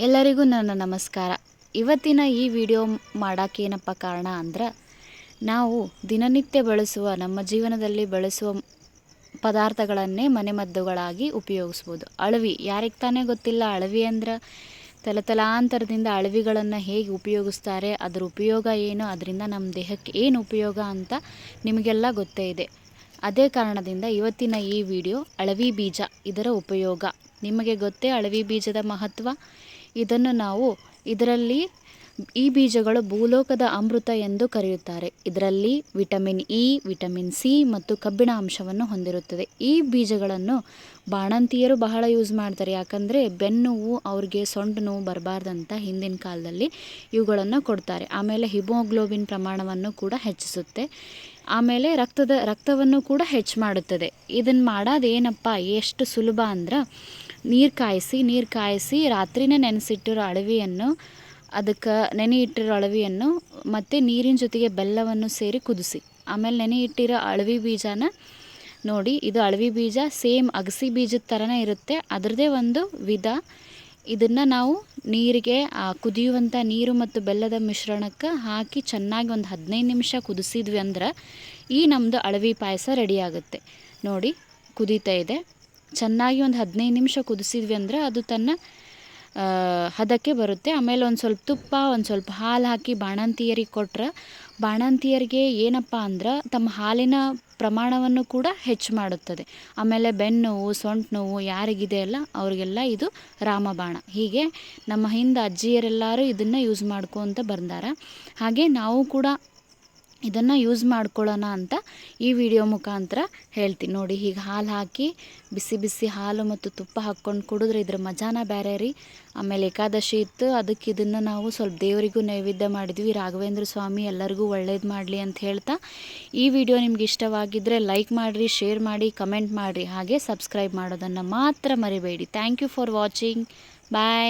ಎಲ್ಲರಿಗೂ ನನ್ನ ನಮಸ್ಕಾರ. ಇವತ್ತಿನ ಈ ವಿಡಿಯೋ ಮಾಡೋಕ್ಕೇನಪ್ಪ ಕಾರಣ ಅಂದ್ರೆ, ನಾವು ದಿನನಿತ್ಯ ಬಳಸುವ, ನಮ್ಮ ಜೀವನದಲ್ಲಿ ಬಳಸುವ ಪದಾರ್ಥಗಳನ್ನೇ ಮನೆಮದ್ದುಗಳಾಗಿ ಉಪಯೋಗಿಸ್ಬೋದು. ಅಳವಿ, ಯಾರಿಗೆ ತಾನೇ ಗೊತ್ತಿಲ್ಲ, ಅಳವಿ ಅಂದ್ರೆ ತಲತಲಾಂತರದಿಂದ ಅಳವಿಗಳನ್ನು ಹೇಗೆ ಉಪಯೋಗಿಸ್ತಾರೆ, ಅದರ ಉಪಯೋಗ ಏನು, ಅದರಿಂದ ನಮ್ಮ ದೇಹಕ್ಕೆ ಏನು ಉಪಯೋಗ ಅಂತ ನಿಮಗೆಲ್ಲ ಗೊತ್ತೇ ಇದೆ. ಅದೇ ಕಾರಣದಿಂದ ಇವತ್ತಿನ ಈ ವಿಡಿಯೋ ಅಳವಿ ಬೀಜ ಇದರ ಉಪಯೋಗ. ನಿಮಗೆ ಗೊತ್ತೇ ಅಳವಿ ಬೀಜದ ಮಹತ್ವ? ಇದನ್ನು ನಾವು ಇದರಲ್ಲಿ ಈ ಬೀಜಗಳು ಭೂಲೋಕದ ಅಮೃತ ಎಂದು ಕರೆಯುತ್ತಾರೆ. ಇದರಲ್ಲಿ ವಿಟಮಿನ್ ಇ, ವಿಟಮಿನ್ ಸಿ ಮತ್ತು ಕಬ್ಬಿಣ ಅಂಶವನ್ನು ಹೊಂದಿರುತ್ತದೆ. ಈ ಬೀಜಗಳನ್ನು ಬಾಣಂತಿಯರು ಬಹಳ ಯೂಸ್ ಮಾಡ್ತಾರೆ. ಯಾಕಂದರೆ ಬೆನ್ನುವು ಅವ್ರಿಗೆ ಸೊಂಡು ನೋವು ಬರಬಾರ್ದಂತ ಹಿಂದಿನ ಕಾಲದಲ್ಲಿ ಇವುಗಳನ್ನು ಕೊಡ್ತಾರೆ. ಆಮೇಲೆ ಹಿಮೋಗ್ಲೋಬಿನ್ ಪ್ರಮಾಣವನ್ನು ಕೂಡ ಹೆಚ್ಚಿಸುತ್ತೆ. ಆಮೇಲೆ ರಕ್ತದ, ರಕ್ತವನ್ನು ಕೂಡ ಹೆಚ್ಚು ಮಾಡುತ್ತದೆ. ಇದನ್ನು ಮಾಡೋದೇನಪ್ಪ, ಎಷ್ಟು ಸುಲಭ ಅಂದ್ರೆ ನೀರು ಕಾಯಿಸಿ ನೀರು ಕಾಯಿಸಿ ರಾತ್ರಿನೇ ನೆನೆಸಿಟ್ಟಿರೋ ಅಳವಿಯನ್ನು ಅದಕ್ಕೆ ನೆನೆ ಇಟ್ಟಿರೋ ಅಳವಿಯನ್ನು ಮತ್ತು ನೀರಿನ ಜೊತೆಗೆ ಬೆಲ್ಲವನ್ನು ಸೇರಿ ಕುದಿಸಿ. ಆಮೇಲೆ ನೆನೆ ಇಟ್ಟಿರೋ ಅಳವಿ ಬೀಜನ ನೋಡಿ, ಇದು ಅಳವಿ ಬೀಜ ಸೇಮ್ ಅಗಸಿ ಬೀಜದ ಥರನೇ ಇರುತ್ತೆ. ಅದರದೇ ಒಂದು ವಿಧ. ಇದನ್ನು ನಾವು ನೀರಿಗೆ ಕುದಿಯುವಂಥ ನೀರು ಮತ್ತು ಬೆಲ್ಲದ ಮಿಶ್ರಣಕ್ಕೆ ಹಾಕಿ ಚೆನ್ನಾಗಿ ಒಂದು ಹದಿನೈದು ನಿಮಿಷ ಕುದಿಸಿದ್ವಿ ಅಂದ್ರೆ ಈ ನಮ್ಮದು ಅಳವಿ ಪಾಯಸ ರೆಡಿ ಆಗುತ್ತೆ. ನೋಡಿ, ಕುದೀತಾ ಇದೆ. ಚೆನ್ನಾಗಿ ಒಂದು ಹದಿನೈದು ನಿಮಿಷ ಕುದಿಸಿದ್ವಿ ಅಂದ್ರೆ ಅದು ತನ್ನ ಹದಕ್ಕೆ ಬರುತ್ತೆ. ಆಮೇಲೆ ಒಂದು ಸ್ವಲ್ಪ ತುಪ್ಪ, ಒಂದು ಸ್ವಲ್ಪ ಹಾಲು ಹಾಕಿ ಬಾಣಂತಿಯರಿಗೆ ಕೊಟ್ರೆ ಬಾಣಂತಿಯರಿಗೆ ಏನಪ್ಪ ಅಂದ್ರೆ ತಮ್ಮ ಹಾಲಿನ ಪ್ರಮಾಣವನ್ನು ಕೂಡ ಹೆಚ್ಚು ಮಾಡುತ್ತದೆ. ಆಮೇಲೆ ಬೆನ್ನು ನೋವು ಸೊಂಟ ನೋವು ಯಾರಿಗಿದೆ ಅಲ್ಲ ಅವರಿಗೆಲ್ಲ ಇದು ರಾಮಬಾಣ. ಹೀಗೆ ನಮ್ಮ ಹಿಂದೆ ಅಜ್ಜಿಯರೆಲ್ಲರೂ ಇದನ್ನು ಯೂಸ್ ಮಾಡ್ಕೊತ ಬಂದಾರ. ಹಾಗೆ ನಾವು ಕೂಡ ಇದನ್ನು ಯೂಸ್ ಮಾಡ್ಕೊಳ್ಳೋಣ ಅಂತ ಈ ವಿಡಿಯೋ ಮುಖಾಂತರ ಹೇಳ್ತೀನಿ. ನೋಡಿ, ಹೀಗೆ ಹಾಲು ಹಾಕಿ, ಬಿಸಿ ಬಿಸಿ ಹಾಲು ಮತ್ತು ತುಪ್ಪ ಹಾಕ್ಕೊಂಡು ಕುಡಿದ್ರೆ ಇದ್ರ ಮಜಾನ ಬೇರೆ ರೀ. ಆಮೇಲೆ ಏಕಾದಶಿ ಇತ್ತು, ಅದಕ್ಕೆ ಇದನ್ನು ನಾವು ಸ್ವಲ್ಪ ದೇವರಿಗೂ ನೈವೇದ್ಯ ಮಾಡಿದ್ವಿ. ರಾಘವೇಂದ್ರ ಸ್ವಾಮಿ ಎಲ್ಲರಿಗೂ ಒಳ್ಳೇದು ಮಾಡಲಿ ಅಂತ ಹೇಳ್ತಾ ಈ ವಿಡಿಯೋ ನಿಮ್ಗೆ ಇಷ್ಟವಾಗಿದ್ದರೆ ಲೈಕ್ ಮಾಡಿರಿ ಶೇರ್ ಮಾಡಿ ಕಮೆಂಟ್ ಮಾಡಿರಿ. ಹಾಗೆ ಸಬ್ಸ್ಕ್ರೈಬ್ ಮಾಡೋದನ್ನು ಮಾತ್ರ ಮರಿಬೇಡಿ. Thank you for watching bye